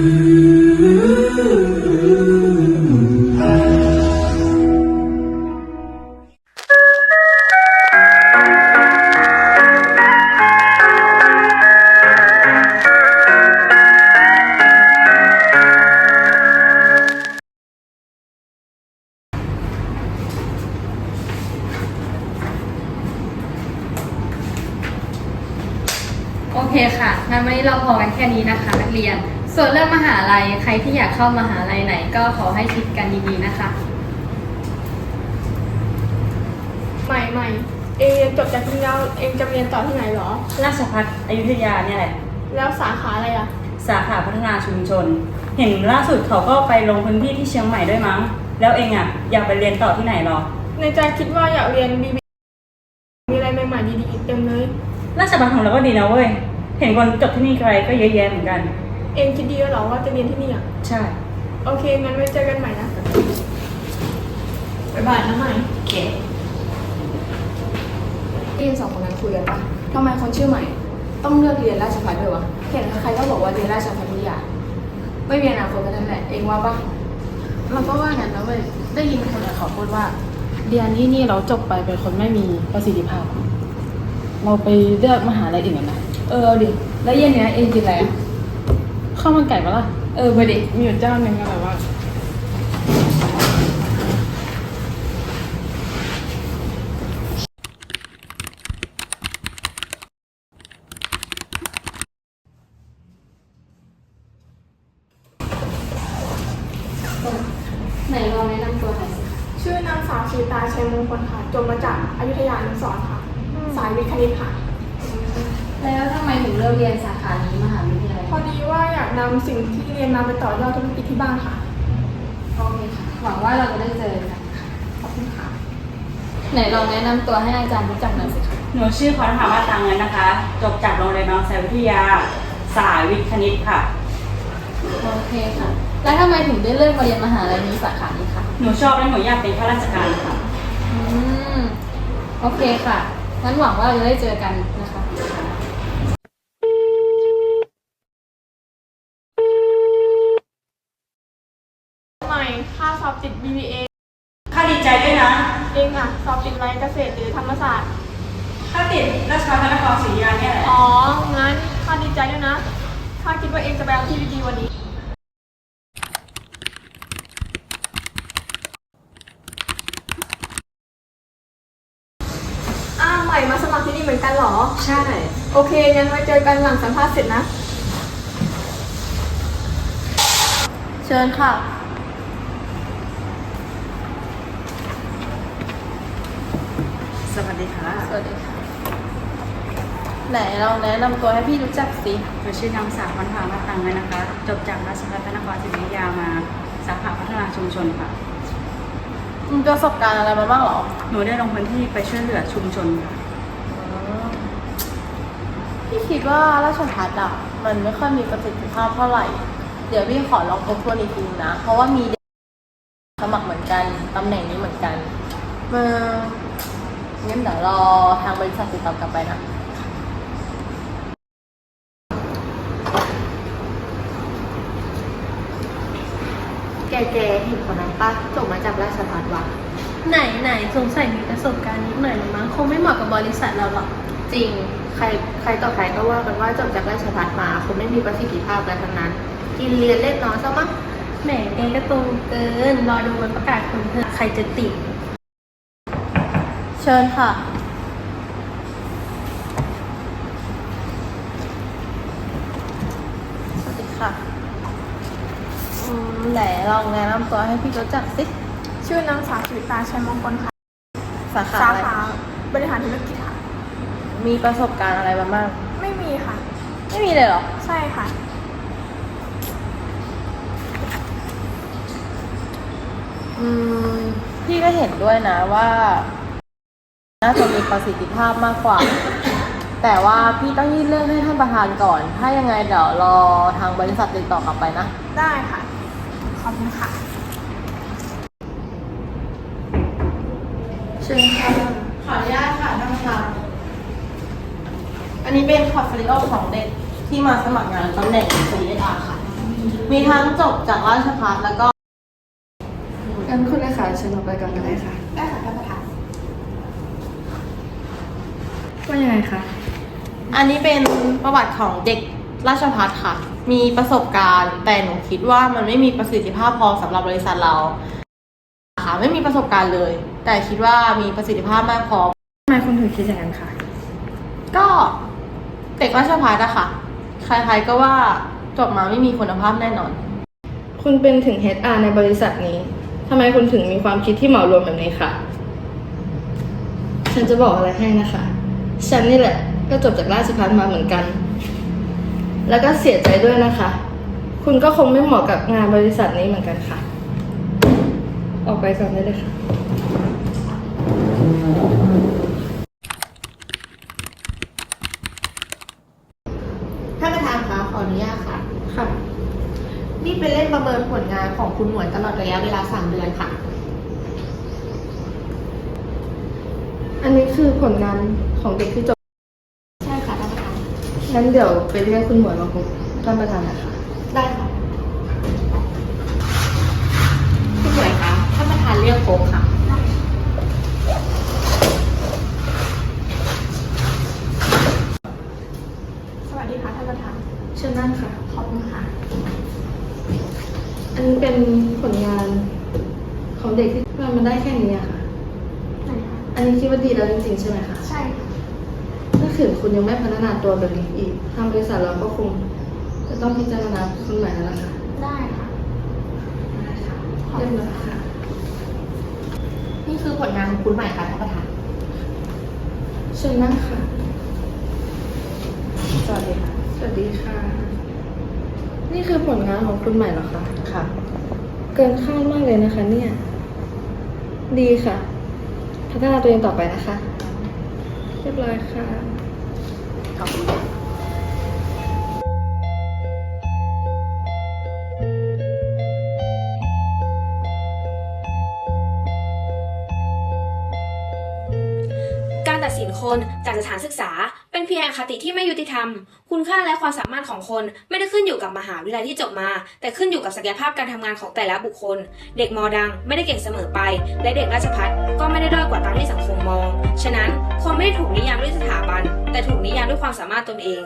โอเคค่ะ งั้นวันนี้เราพอกันแค่นี้นะคะ นักเรียน ส่วนเรื่องมหาลัยใครที่อยากเข้ามหาลัยไหน ก็ขอให้คิดกันดีๆนะคะ ใหม่ใหม่เองเรียนจบจากที่นี่แล้วเองจะเรียนต่อที่ไหนเหรอ ราชพัฒอยุธยาเนี่ยแหละ แล้วสาขาอะไรอะ สาขาพัฒนาชุมชน เห็นล่าสุดเขาก็ไปลงพื้นที่ที่เชียงใหม่ด้วยมั้ง แล้วเองอะอยากไปเรียนต่อที่ไหนหรอ ในใจคิดว่าอยากเรียนบีบีมีอะไรใหม่ๆดีๆเต็มเลย ราชพัฒของเราก็ดีนะเว้ย เห็นคนจบที่นี่ไกลก็เยอะแยะเหมือนกัน เองคิดดีแล้วเหรอว่าจะเรียนที่นี่อะ ใช่ โอเค งั้นไว้เจอกันใหม่นะบ๊ายบายนะใหม่โอเคได้ยินสองคนนั้นคุยกันปะทำไมคนชื่อใหม่ ต้องเลือกเรียนราชภัฏด้วยวะเห็นใครก็บอกว่าเรียนราชภัฏวิทยาไม่มีอนาคตกันนั่นแหละเองว่าปะเราก็ว่างั้นนะเว้ย ได้ยินคนอื่นเขาพูดว่า เรียนที่นี่เราจบไปเป็นคนไม่มีประสิทธิภาพ เราไปเลือกมหาลัยอื่นกันนะ เออเอาดิ แล้วเย็นเนี้ยเองกินอะไรอะ ข้าวมันไก่ปะล่ะ เออไปดิมีอยู่เจ้าหนึ่งก็แบบว่าไหนลองแนะนำตัวหน่อยสิคะชื่อนางสาวชีตาชัยมงคลค่ะ จบมาจากอยุธยาอนุสรณ์ค่ะ สายวิทย์คณิตค่ะ แล้วทำไมถึงเลือกเรียนสาขานี้มหาวิทยาลัย นำสิ่งที่เรียนมาไปต่อยอดธุรกิจที่บ้านค่ะ โอเคค่ะ หวังว่าเราจะได้เจอกันค่ะขอบคุณค่ะ ไหนลองแนะนำตัวให้อาจารย์รู้จักหน่อยสิคะหนูชื่อพรถามาตังเงินนะคะ จบจากโรงเรียนน้องสายวิทยา สายวิทย์คณิตค่ะ โอเคค่ะ แล้วทำไมถึงได้เลือกมาเรียนมหาลัยนี้สาขานี้คะหนูชอบและหนูอยากเป็นข้าราชการค่ะ อืม โอเคค่ะ งั้นหวังว่าเราจะได้เจอกันนะคะใหม่ ค่าสอบติด BBA ค่าดีใจด้วยนะ เองอะสอบติดอะไรเกษตรหรือธรรมศาสตร์ค่าติดราชพัฒนครศรีอยุธยาเนี่ยแหละ อ๋อ งั้นค่าดีใจด้วยนะค่าคิดว่าเองจะไปเอาที่ดีๆวันนี้ อ้าวใหม่มาสมัครที่นี่เหมือนกันเหรอ ใช่ โอเค งั้นไว้เจอกันหลังสัมภาษณ์เสร็จนะ เชิญค่ะ วัสดีค่ะสวัสดีค่ะ ไหนลองแนะนำตัวให้พี่รู้จักสิหนูชื่อนางสาวพรถามาตังเงินนะคะ จบจากราชพัฒนครศรีอยุธยามาสาขาพัฒนาชุมชนค่ะ มีประสบการณ์อะไรมาบ้างเหรอหนูได้ลงพื้นที่ไปช่วยเหลือชุมชนค่ะ พี่คิดว่าราชพัฒอะมันไม่ค่อยมีประสิทธิภาพเท่าไหร่ เดี๋ยวพี่ขอลองทบทวนอีกทีนะ เพราะว่ามีสมัครเหมือนกันตำแหน่งนี้เหมือนกัน เมื่องั้ นเดี๋ยวรอทางบริษัทติดต่อกลับไปนะ แกแกเห็นคนนั้นปะจบมาจากราชพัฒวะไหนไหนสงสัยมีประสบการณ์นิดหน่อยหรือมั้งคงไม่เหมาะกับบริษัทเราหรอกจริง ใครใครต่อใครก็ว่ากันว่าจบจากราชพัฒมาคงไม่มีประสิทธิภาพกันทั้งนั้น กินเรียนเล่นน้อยซะมั้งแหมแกก็ตรงเกิน รอดูวันประกาศผลเถอะใครจะติด เชิญค่ะ สวัสดีค่ะอืมไหนลองแนะนำตัวให้พี่รู้จักสิชื่อนางสาวชีตาชัยมงคลค่ะ สาขาสาอะไร ขาบริหารธุรกิจค่ะ มีประสบการณ์อะไรมาบ้าง ไม่มีค่ะ ไม่มีเลยเหรอ ใช่ค่ะ อืมพี่ก็เห็นด้วยนะว่า น่าจะมีประสิทธิภาพมากกว่า แต่ว่าพี่ต้องยื่นเรื่องให้ท่านประธานก่อน ถ้ายังไงเดี๋ยวรอทางบริษัทติดต่อกลับไปนะ ได้ค่ะ ขอบคุณค่ะเชิญค่ะ ขออนุญาตค่ะท่านประธาน อันนี้เป็นพอร์ตโฟลิโอของเด็กที่มาสมัครงานตำแหน่ง CSR ค่ะ มีทั้งจบจากราชภัฏแล้วก็งั้นคุณเลขาเชิญเราไปก่อนก็ได้ค่ะ ได้ค่ะท่านประธาน ว่ายังไงคะ อันนี้เป็นประวัติของเด็กราชพัฒค่ะ มีประสบการณ์ แต่หนูคิดว่ามันไม่มีประสิทธิภาพพอสำหรับบริษัทเราค่ะไม่มีประสบการณ์เลย แต่คิดว่ามีประสิทธิภาพมากพอทำไมคุณถึงคิดอย่างนั้นคะก็เด็กราชพัฒอะค่ะ ใครๆก็ว่าจบมาไม่มีคุณภาพแน่นอน คุณเป็นถึง HR ในบริษัทนี้ทำไมคุณถึงมีความคิดที่เหมารวมแบบนี้คะฉันจะบอกอะไรให้นะคะ ฉันนี่แหละ ก็จบจากราชภัฏมาเหมือนกัน แล้วก็เสียใจด้วยนะคะ คุณก็คงไม่เหมาะกับงานบริษัทนี้เหมือนกันค่ะ ออกไปก่อนได้เลยค่ะท่านประธานคะขออนุญาตค่ะ ค่ะ นี่เป็นเล่มประเมินผลงานของคุณหมวยตลอดระยะเวลา3เดือนค่ะ อันนี้คือผลงานของเด็กที่จบ ใช่ค่ะท่านประธานงั้นเดี๋ยวไปเรียกคุณหมวยมาพบท่านประธานนะคะ ได้ค่ะคุณหมวยคะท่านประธานเรียกโค้กค่ะ สวัสดีค่ะท่านประธาน เชิญนั่งค่ะ ขอบคุณค่ะ อันนี้เป็นผลงานของเด็กที่ทำมันได้แค่นี้อะค่ะไหนคะ อันนี้คิดว่าดีแล้วจริงๆใช่ไหมคะ ใช่ค่ะถ้าขืนคุณยังไม่พัฒนาตัวแบบนี้อีก ทางบริษัทเราก็คงจะต้องพิจารณาคุณใหม่แล้วล่ะค่ะได้ค่ะได้ค่ะเรียบร้อยค่ะ นี่คือผลงานของคุณใหม่ค่ะท่านประธาน เชิญนั่งค่ะ สวัสดีค่ะ สวัสดีค่ะ นี่คือผลงานของคุณใหม่เหรอคะ ค่ะ เกินคาดมากเลยนะคะเนี่ย ดีค่ะ พัฒนาตัวเองต่อไปนะคะ เรียบร้อยค่ะ สถานศึกษา เป็นเพียงอคติที่ไม่ยุติธรรม คุณค่าและความสามารถของคนไม่ได้ขึ้นอยู่กับมหาวิทยาลัยที่จบมา แต่ขึ้นอยู่กับศักยภาพการทำงานของแต่ละบุคคล เด็กมอดังไม่ได้เก่งเสมอไป และเด็กราชพัฒก็ไม่ได้ด้อยกว่าตามที่สังคมมอง ฉะนั้นคนไม่ได้ถูกนิยามด้วยสถาบัน แต่ถูกนิยามด้วยความสามารถตนเอง